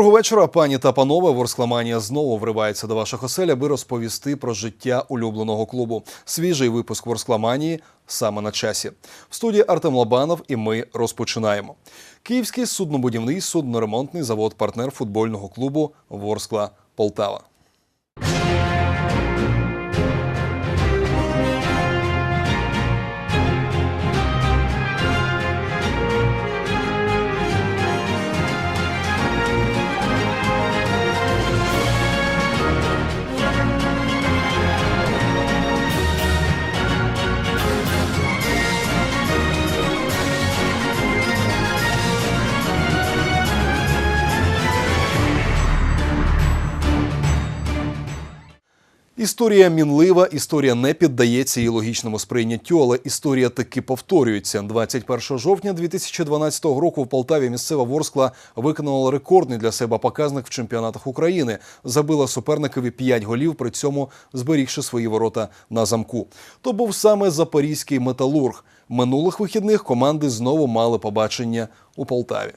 Доброго вечора, пані та панове. Ворскламанія знову вривається до ваших осель, аби розповісти про життя улюбленого клубу. Свіжий випуск Ворскламанії саме на часі. В студії Артем Лобанов, і ми розпочинаємо. Київський суднобудівний судноремонтний завод, партнер футбольного клубу Ворскла Полтава. Історія мінлива, історія не піддається її логічному сприйняттю, але історія таки повторюється. 21 жовтня 2012 року в Полтаві місцева Ворскла виконала рекордний для себе показник в чемпіонатах України. Забила суперникові 5 голів, при цьому зберігши свої ворота на замку. То був саме запорізький металург. Минулих вихідних команди знову мали побачення у Полтаві.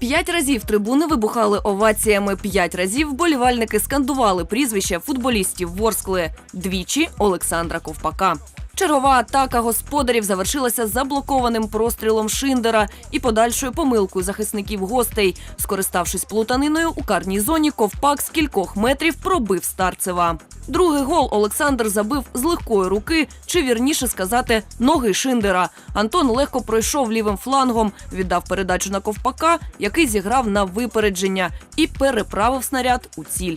П'ять разів трибуни вибухали оваціями. П'ять разів вболівальники скандували прізвище футболістів Ворскли. Двічі Олександра Ковпака. Чергова атака господарів завершилася заблокованим прострілом Шиндера і подальшою помилкою захисників гостей. Скориставшись плутаниною у карній зоні, Ковпак з кількох метрів пробив Старцева. Другий гол Олександр забив з легкої руки, чи вірніше сказати, ноги Шиндера. Антон легко пройшов лівим флангом, віддав передачу на Ковпака, який зіграв на випередження і переправив снаряд у ціль.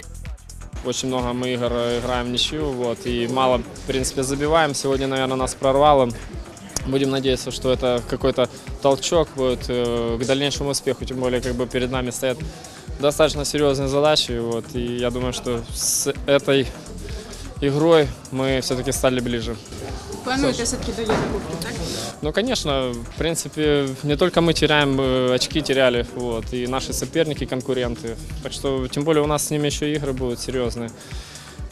Очень много мы игр э, играем в ничью, вот, и мало, в принципе, забиваем. Сегодня, наверное, нас прорвало. Будем надеяться, что это какой-то толчок будет э, к дальнейшему успеху, тем более, как бы перед нами стоят достаточно серьезные задачи, вот, и я думаю, что с этой игрой мы все-таки стали ближе. Плануєте все-таки до Єврокубків, так? Ну, конечно, в принципе, не только мы теряем, э, очки теряли, вот, и наши соперники, конкуренты. Так что, тем более, у нас с ними еще игры будут серьезные.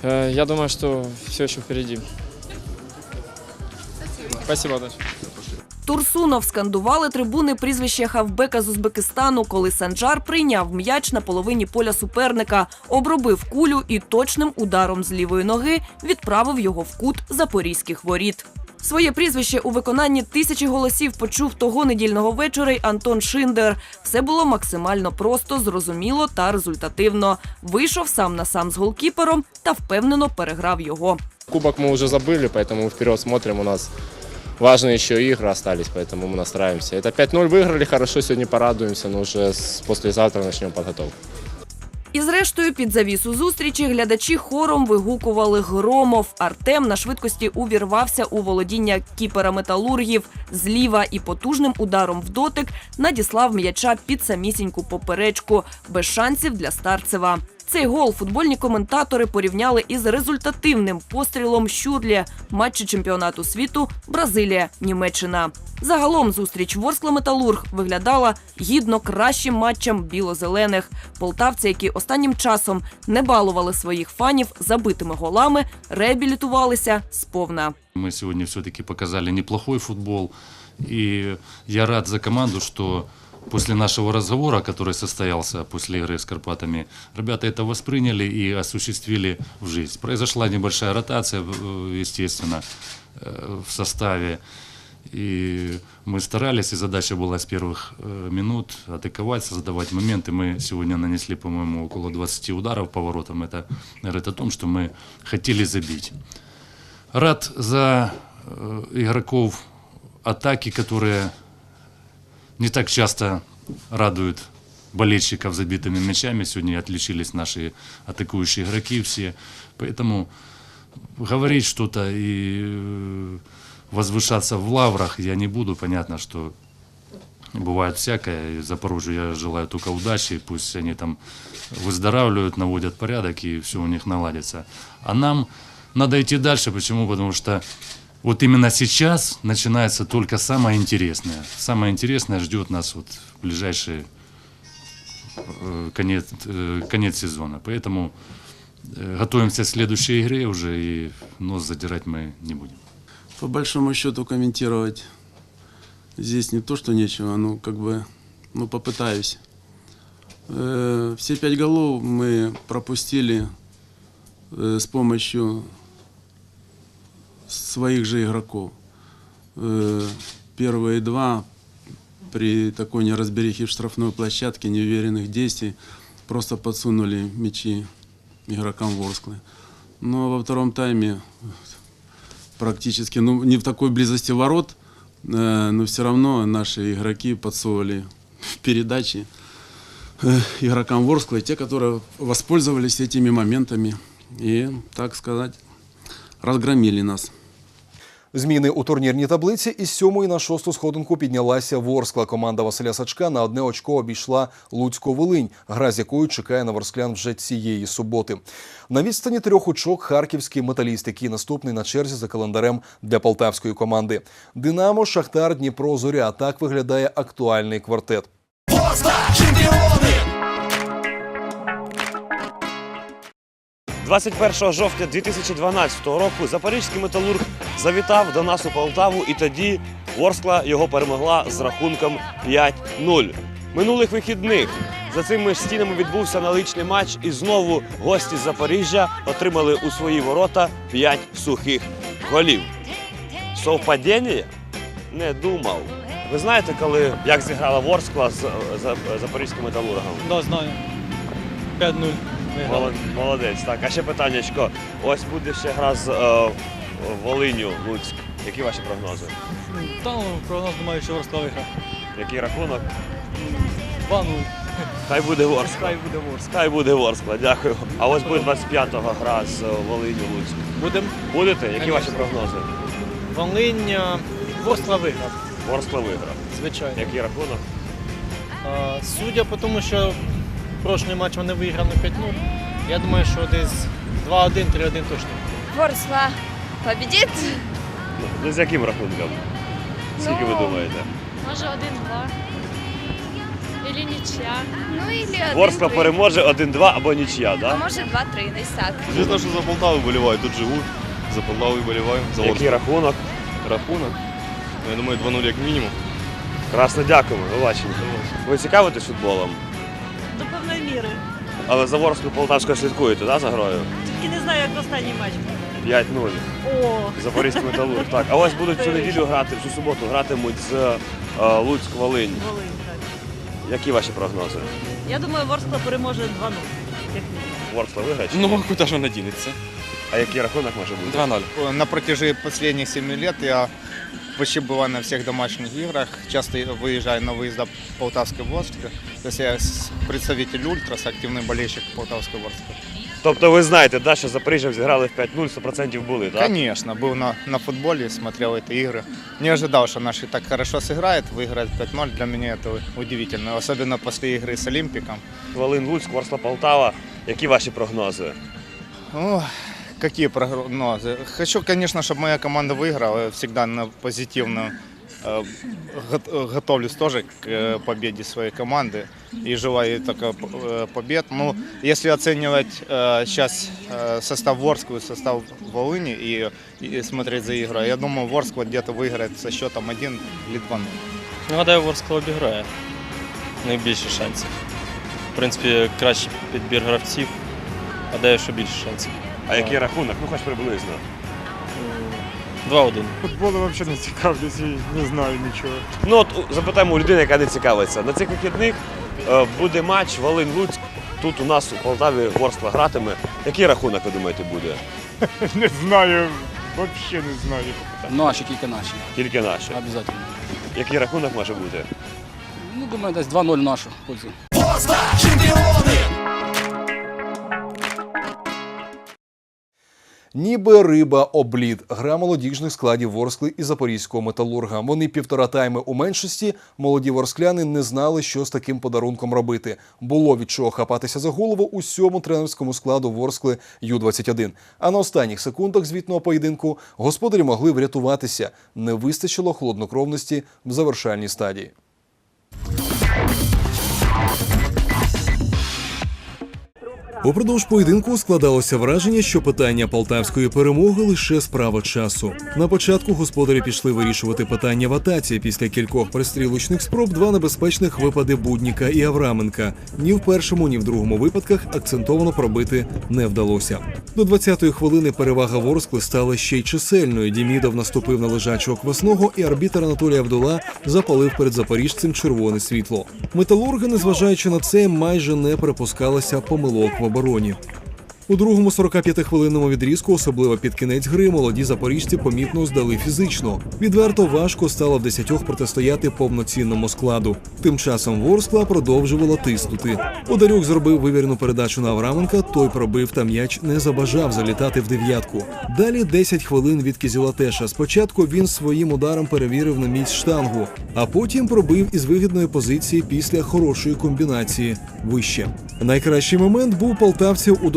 Э, Я думаю, что все еще впереди. Спасибо, удачи. Турсунов скандували трибуни прізвище хавбека з Узбекистану, коли Санджар прийняв м'яч на половині поля суперника, обробив кулю і точним ударом з лівої ноги відправив його в кут запорізьких воріт. Своє прізвище у виконанні тисячі голосів почув того недільного вечора й Антон Шиндер. Все було максимально просто, зрозуміло та результативно. Вийшов сам на сам з голкіпером та впевнено переграв його. Кубок мы уже забыли, поэтому вперед смотрим. У нас важные еще игры остались, поэтому мы настраиваемся. Это 5-0 выиграли, хорошо, сегодня порадуемся, но уже с послезавтра начнем подготовку. І зрештою, під завісу зустрічі глядачі хором вигукували Громов. Артем на швидкості увірвався у володіння кіпера металургів зліва і потужним ударом в дотик надіслав м'яча під самісіньку поперечку, без шансів для старцева. Цей гол футбольні коментатори порівняли із результативним пострілом Щурлі матчі чемпіонату світу Бразилія Німеччина. Загалом зустріч Ворскла Металург виглядала гідно кращим матчем біло-зелених. Полтавці, які останнім часом не балували своїх фанів забитими голами, реабілітувалися сповна. Мы сегодня все-таки показали неплохой футбол. И я рад за команду, что после нашего разговора, который состоялся после игры с Карпатами, ребята это восприняли и осуществили в жизнь. Произошла небольшая ротация, э, естественно, э, в составе. И мы старались, и задача была с первых э, минут атаковать, создавать моменты. Мы сегодня нанесли, по-моему, около 20 ударов по воротам. Это говорит о том, что мы хотели забить. Рад за игроков атаки, которые не так часто радуют болельщиков забитыми мячами. Сегодня отличились наши атакующие игроки все. Поэтому говорить что-то и э, возвышаться в лаврах я не буду. Понятно, что бывает всякое. И Запорожью я желаю только удачи. Пусть они там выздоравливают, наводят порядок и все у них наладится. А нам надо идти дальше. Почему? Потому что вот именно сейчас начинается только самое интересное. Самое интересное ждет нас вот в ближайший э, конец, э, конец сезона. Поэтому э, готовимся к следующей игре уже и нос задирать мы не будем. По большому счету комментировать Здесь не то, что нечего, ну, как бы, ну, попытаюсь. Э, Все пять голов мы пропустили э, с помощью своих же игроков. Э, Первые два при такой неразберихе в штрафной площадке, неуверенных действий, просто подсунули мячи игрокам Ворсклы. Но во втором тайме практически, ну, не в такой близости ворот, э, но все равно наши игроки подсовывали передачи э, игрокам Ворскла, те, которые воспользовались этими моментами и, так сказать, разгромили нас. Зміни у турнірній таблиці із сьомої на шосту сходинку піднялася Ворскла. Команда Василя Сачка на одне очко обійшла Луцьку Волинь, гра з якою чекає на ворсклян вже цієї суботи. На відстані трьох очок харківський металіст, який наступний на черзі за календарем для полтавської команди. Динамо, Шахтар, Дніпро, Зоря. Так виглядає актуальний квартет. 21 жовтня 2012 року запорізький металург завітав до нас у Полтаву, і тоді Ворскла його перемогла з рахунком 5-0. Минулих вихідних за цими ж стінами відбувся наличний матч, і знову гості з Запоріжжя отримали у свої ворота 5 сухих голів. Совпадіння? Не думав. Ви знаєте, коли як зіграла Ворскла з, з запорізьким металургом? Да, знаю. 5-0. Виграли. Молодець, так. А ще питаннячко. Ось буде ще гра з е, Волиню, Луцьк. Які ваші прогнози? Та ну, прогноз думаю, що Ворскла виграє. Який рахунок? 2-0. Хай буде Ворскла. Хай буде Ворскла. Хай буде Ворскла, дякую. А ось буде 25-го гра з е, Волиню, Луцьк. Будемо. Будете? Які Конечно. ваші прогнози? Волиння. Ворскла виграв, Ворскла виграв. звичайно. Який рахунок? А, судя по тому, що прошлий матч вони виграли 5-0, я думаю, що десь 2-1, 3-1 точно. Ворсла победит? Ну, з яким рахунком? Скільки ви Ну, думаєте? Може, один-два. Или нічия. Ну, или один Ворскла переможе 1-2 або нічия, А так? може, два-три, десь так. Звісно, що за Полтаву вболіваю, тут живу. За Полтаву вболіваю, за Який рахунок? рахунок. Ну, Я думаю, 2-0 як мінімум. Красно дякуємо, побачення. Ви цікавитесь футболом? Міри. Але за Ворсклу Полтавською слідкуєте, так, за грою? Тільки не знаю, як останній матч. 5-0. О, Запорізький металург. Так, а ось будуть цю неділю грати, цю суботу гратимуть з е, Луцьк Волинь. Волинь, так. Які ваші прогнози? Я думаю, Ворскла переможе 2-0. Як мінімум. Ворскла виграє? чи Ну, ні? куди ж вона дінеться? А який рахунок може бути? 2-0. На протяжении последних 7 лет я почти бываю на всех домашних играх, часто выезжаю на выезда Полтавской Ворсклы. То есть я с- представитель Ультрас, активный болельщик Полтавской Ворсклы. Тобто ви знаєте, да, що Запоріжжя зіграли в 5-0, 100% були, так? Конечно, был на, на футболе, смотрел эти игры. Не ожидал, что наши так хорошо сыграют, выиграть 5-0. Для меня это удивительно, особенно после игры с Олимпиком. Волинь, Луцьк, Ворскла, Полтава. Які ваші прогнози? Ну, какие прогнозы? Хочу, конечно, чтобы моя команда выиграла. Я всегда на позитивно э, го- готовлюсь тоже к э, победе своей команды и желаю ей только э, побед. Ну, если оценивать сейчас состав Ворскую, состав Волыни и, и смотреть за игрой, я думаю, Ворскла где-то выиграет со счетом 1 или 2 Гадаю, Ворскла обіграє. Найбільше шансів. В принципі, кращий підбір гравців. Гадаю, що більше шансів. А який рахунок? Ну, хоч приблизно. 2-1. Футболом вообще не цікавлюсь і не знаю нічого. Ну, от у- запитаємо у людини, яка не цікавиться. На цих вихідних е, буде матч Волинь-Луцьк. Тут у нас у Полтаві Ворскла гратиме. Який рахунок, ви думаєте, буде? Не знаю, взагалі не знаю. Наші, тільки наші. Тільки наші. Обов'язково. Який рахунок може бути? Ну, думаю, десь 2-0 нашу пользу. Ніби риба облід. Гра молодіжних складів Ворскли і запорізького металурга. Вони півтора тайми у меншості. Молоді ворскляни не знали, що з таким подарунком робити. Було від чого хапатися за голову усьому тренерському складу Ворскли Ю-21. А на останніх секундах звітного поєдинку господарі могли врятуватися. Не вистачило холоднокровності в завершальній стадії. Упродовж поєдинку складалося враження, що питання полтавської перемоги лише справа часу. На початку господарі пішли вирішувати питання в атаці. Після кількох пристрілочних спроб два небезпечних випади Будніка і Авраменка. Ні в першому, ні в другому випадках акцентовано пробити не вдалося. До 20-ї хвилини перевага Ворскли стала ще й чисельною. Дімідов наступив на лежачого квасного, і арбітр Анатолій Авдула запалив перед запоріжцем червоне світло. Металурги, незважаючи на це, майже не припускалися помилок в обороні. У другому 45-хвилинному відрізку, особливо під кінець гри, молоді запоріжці помітно здали фізично. Відверто важко стало в десятьох протистояти повноцінному складу. Тим часом Ворскла продовжувала тиснути. Одарюк зробив вивірну передачу на Авраменка, той пробив та м'яч не забажав залітати в дев'ятку. Далі 10 хвилин від Кізілатеша. Спочатку він своїм ударом перевірив на місць штангу, а потім пробив із вигідної позиції після хорошої комбінації вище. Найкращий момент був полтавців у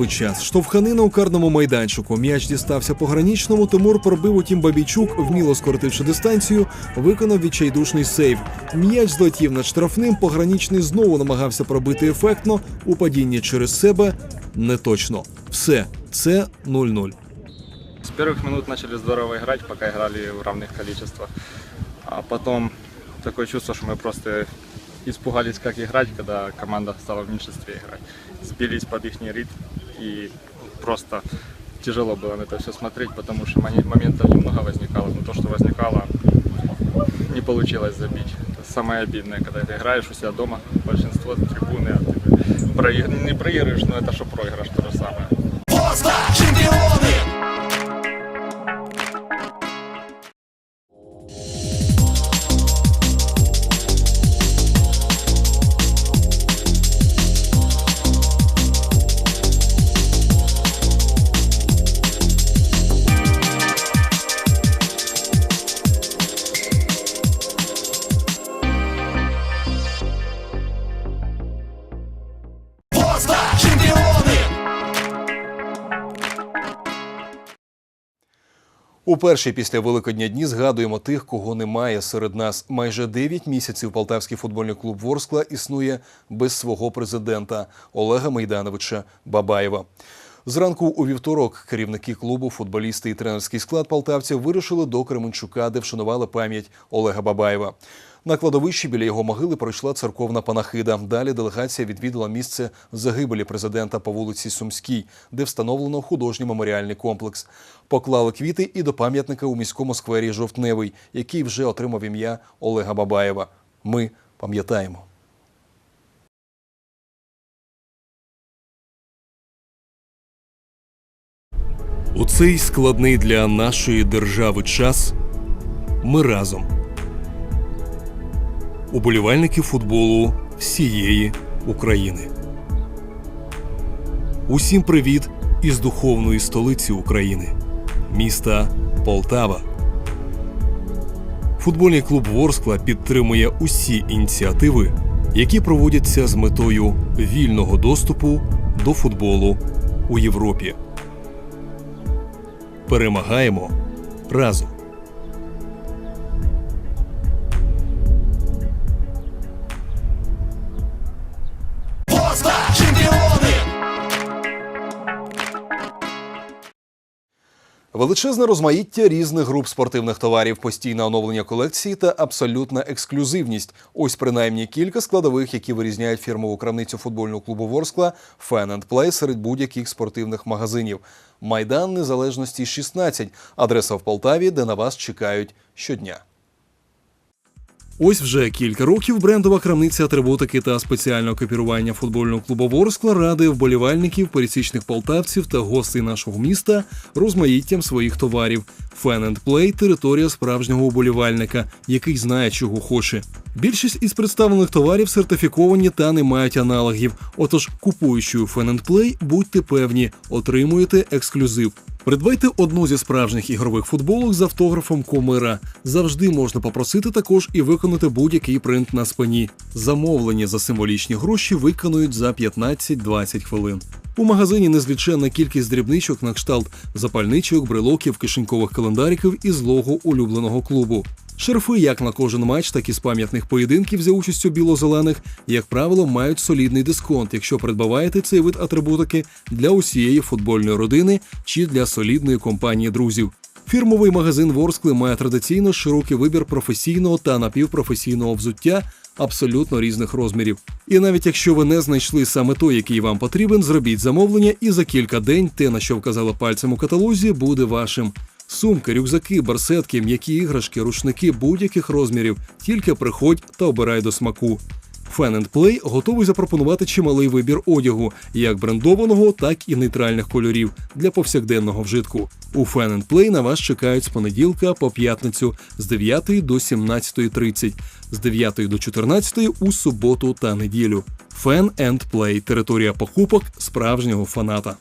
додатковий час. Штовханина у карному майданчику. М'яч дістався пограничному. Тимур пробив, утім Бабійчук, вміло скоротивши дистанцію, виконав відчайдушний сейв. М'яч злетів над штрафним. Пограничний знову намагався пробити ефектно. У падінні через себе не точно. Все, це 0-0. С первых минут начали здорово играть, пока играли в равных количествах. А потом такое чувство, что мы просто испугались, как играть, когда команда стала в меньшинстве играть. Сбились под их ритм и просто тяжело было на это все смотреть, потому что мони- моментов немного возникало, но то, что возникало, не получилось забить. Это самое обидное, когда ты играешь у себя дома, большинство трибуны, а ты проиг- не проигрываешь, но это что проигрыш, то же самое. Уперше після Великодня дні згадуємо тих, кого немає серед нас. Майже 9 місяців полтавський футбольний клуб Ворскла існує без свого президента Олега Майдановича Бабаєва. Зранку у вівторок керівники клубу, футболісти і тренерський склад полтавців вирушили до Кременчука, де вшанували пам'ять Олега Бабаєва. На кладовищі біля його могили пройшла церковна панахида. Далі делегація відвідала місце загибелі президента по вулиці Сумській, де встановлено художній меморіальний комплекс. Поклали квіти і до пам'ятника у міському сквері Жовтневий, який вже отримав ім'я Олега Бабаєва. Ми пам'ятаємо. У цей складний для нашої держави час ми разом. Уболівальники футболу всієї України. Усім привіт із духовної столиці України, міста Полтава. Футбольний клуб Ворскла підтримує усі ініціативи, які проводяться з метою вільного доступу до футболу у Європі. Перемагаємо разом. Величезне розмаїття різних груп спортивних товарів, постійне оновлення колекції та абсолютна ексклюзивність. Ось принаймні кілька складових, які вирізняють фірмову крамницю футбольного клубу Ворскла Fan Play серед будь-яких спортивних магазинів. Майдан Незалежності 16. Адреса в Полтаві, де на вас чекають щодня. Ось вже кілька років брендова крамниця атрибутики та спеціального копірування футбольного клубу Ворскла радує вболівальників, пересічних полтавців та гостей нашого міста розмаїттям своїх товарів. Fan and Play – територія справжнього вболівальника, який знає, чого хоче. Більшість із представлених товарів сертифіковані та не мають аналогів. Отож, купуючи Fan and Play, будьте певні, отримуєте ексклюзив. Придбайте одну зі справжніх ігрових футболок з автографом Комира. Завжди можна попросити також і виконати будь-який принт на спині. Замовлення за символічні гроші виконують за 15-20 хвилин. У магазині незліченна кількість дрібничок на кшталт запальничок, брелоків, кишенькових календариків і злого улюбленого клубу. Шерфи як на кожен матч, так і з пам'ятних поєдинків за участю біло-зелених, як правило, мають солідний дисконт, якщо придбаваєте цей вид атрибутики для усієї футбольної родини чи для солідної компанії друзів. Фірмовий магазин Ворскли має традиційно широкий вибір професійного та напівпрофесійного взуття абсолютно різних розмірів. І навіть якщо ви не знайшли саме той, який вам потрібен, зробіть замовлення, і за кілька день те, на що вказали пальцем у каталозі, буде вашим. Сумки, рюкзаки, барсетки, м'які іграшки, рушники будь-яких розмірів. Тільки приходь та обирай до смаку. Fan Play готовий запропонувати чималий вибір одягу, як брендованого, так і нейтральних кольорів для повсякденного вжитку. У Fan Play на вас чекають з понеділка по п'ятницю з 9 до 17.30, з 9 до 14 у суботу та неділю. Fan Play – територія покупок справжнього фаната.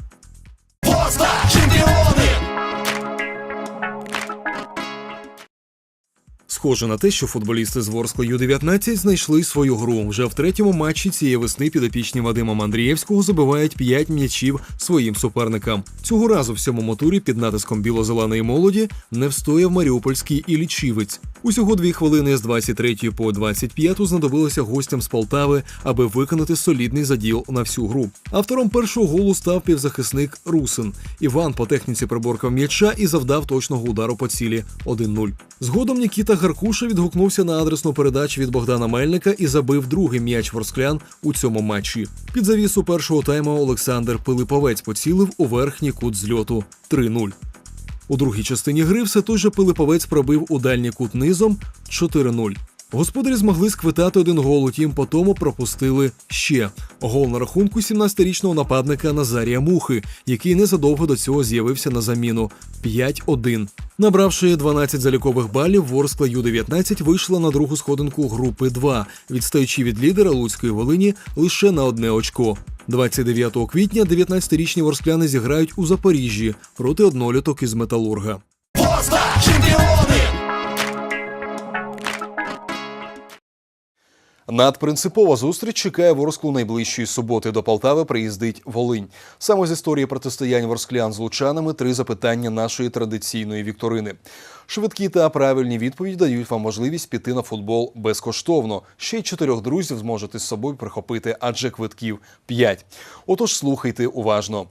Схоже на те, що футболісти з Ворскла Ю-19 знайшли свою гру. Вже в третьому матчі цієї весни підопічні Вадима Андрієвського забивають 5 м'ячів своїм суперникам. Цього разу в сьомому турі під натиском біло-зеленої молоді не встояв маріупольський і лічівець. Усього дві хвилини з 23 по 25 знадобилося гостям з Полтави, аби виконати солідний заділ на всю гру. Автором першого голу став півзахисник Русин. Іван по техніці приборкав м'яча і завдав точного удару по цілі 1-0. Згодом Нікіта Гаркуша відгукнувся на адресну передачу від Богдана Мельника і забив другий м'яч ворсклян у цьому матчі. Під завісу першого тайму Олександр Пилиповець поцілив у верхній кут зльоту 3-0. У другій частині гри все той же Пилиповець пробив у дальній кут низом 4-0. Господарі змогли сквитати один гол, утім по тому пропустили ще гол на рахунку 17-річного нападника Назарія Мухи, який незадовго до цього з'явився на заміну 5-1. Набравши 12 залікових балів, Ворскла Ю-19 вийшла на другу сходинку групи 2, відстаючи від лідера Луцької Волині лише на одне очко. 29 квітня 19-річні ворскляни зіграють у Запоріжжі проти одноліток із Металурга. Надпринципова зустріч чекає Ворсклу найближчої суботи. До Полтави приїздить Волинь. Саме з історії протистоянь ворсклян з лучанами три запитання нашої традиційної вікторини. Швидкі та правильні відповіді дають вам можливість піти на футбол безкоштовно. Ще й чотирьох друзів зможете з собою прихопити, адже квитків п'ять. Отож, слухайте уважно.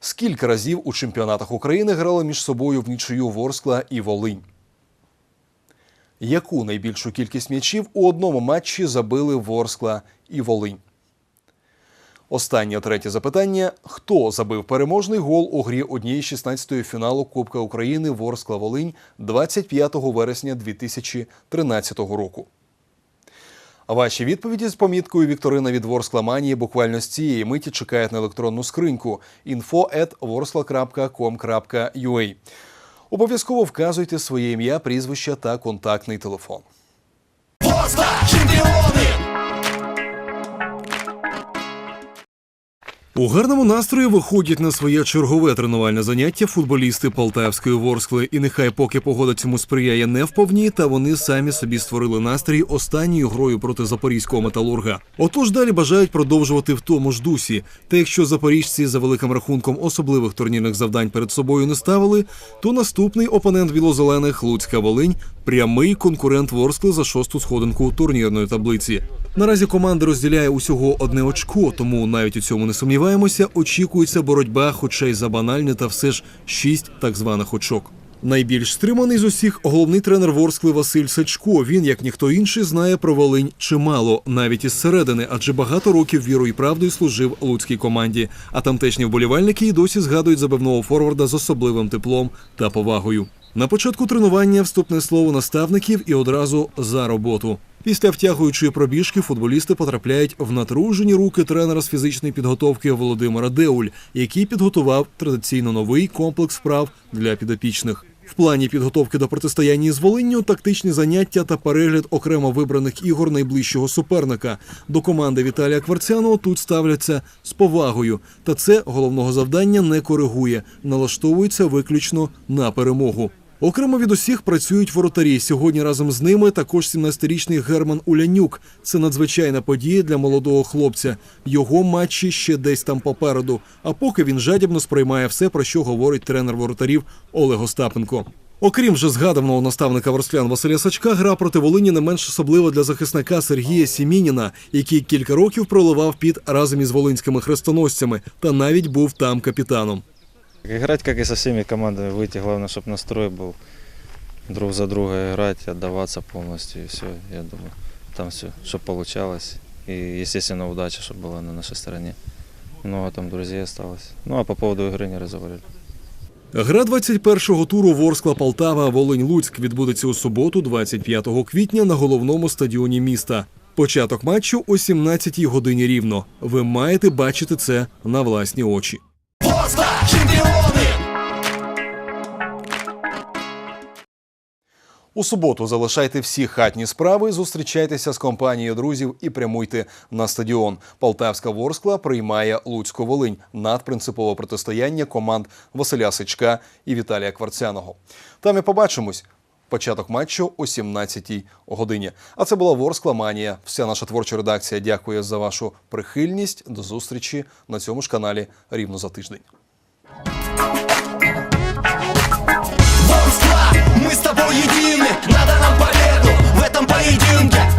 Скільки разів у чемпіонатах України грали між собою в нічию Ворскла і Волинь? Яку найбільшу кількість м'ячів у одному матчі забили Ворскла і Волинь? Останнє третє запитання: хто забив переможний гол у грі однієї 16-ї фіналу Кубка України Ворскла Волинь 25 вересня 2013 року? Ваші відповіді з поміткою Вікторина від Ворскла Манії буквально з цієї миті чекають на електронну скриньку info.vorsla.com.ua. Обов'язково вказуйте своє ім'я, прізвище та контактний телефон. У гарному настрої виходять на своє чергове тренувальне заняття футболісти Полтавської Ворскли. І нехай поки погода цьому сприяє не вповні, та вони самі собі створили настрій останньою грою проти запорізького металурга. Отож далі бажають продовжувати в тому ж дусі. Та якщо запоріжці за великим рахунком особливих турнірних завдань перед собою не ставили, то наступний опонент білозелених Луцька Волинь прямий конкурент Ворскли за шосту сходинку турнірної таблиці. Наразі команда розділяє усього одне очко, тому навіть у цьому не сумніваємося. Очікується боротьба, хоча й за банальне, та все ж шість так званих очок. Найбільш стриманий з усіх головний тренер Ворскли Василь Сачко. Він, як ніхто інший, знає про Волинь чимало, навіть із середини, адже багато років вірою і правдою служив луцькій команді. А тамтешні вболівальники й досі згадують забивного форварда з особливим теплом та повагою. На початку тренування вступне слово наставників і одразу за роботу. Після втягуючої пробіжки футболісти потрапляють в натружені руки тренера з фізичної підготовки Володимира Деуль, який підготував традиційно новий комплекс вправ для підопічних. В плані підготовки до протистояння з Волинню тактичні заняття та перегляд окремо вибраних ігор найближчого суперника. До команди Віталія Кварцянова тут ставляться з повагою, та це головного завдання не коригує, налаштовується виключно на перемогу. Окремо від усіх працюють воротарі. Сьогодні разом з ними також 17-річний Герман Улянюк. Це надзвичайна подія для молодого хлопця. Його матчі ще десь там попереду. А поки він жадібно сприймає все, про що говорить тренер воротарів Олег Остапенко. Окрім вже згаданого наставника ворсклян Василя Сачка, гра проти Волині не менш особлива для захисника Сергія Сімініна, який кілька років проливав під разом із волинськими хрестоносцями та навіть був там капітаном. Играть, как и со всеми командами, выйти, главное, чтобы настрой был друг за друга играть, отдаваться полностью, и все, я думаю, там все, чтобы получалось. И, естественно, удача, чтобы была на нашей стороне. Много там друзей осталось. Ну, а по поводу игры не разговаривали. Гра 21-го туру Ворскла Полтава Волинь Луцьк відбудеться у суботу, 25 квітня, на головному стадіоні міста. Початок матчу о 17-й годині рівно. Ви маєте бачити це на власні очі. У суботу залишайте всі хатні справи, зустрічайтеся з компанією друзів і прямуйте на стадіон. Полтавська Ворскла приймає Луцьку Волинь надпринципове протистояння команд Василя Сичка і Віталія Кварцяного. Там і побачимось. Початок матчу о 17-й годині. А це була Ворскла Манія. Вся наша творча редакція дякує за вашу прихильність. До зустрічі на цьому ж каналі рівно за тиждень. Ворскла, ми з тобою doomed.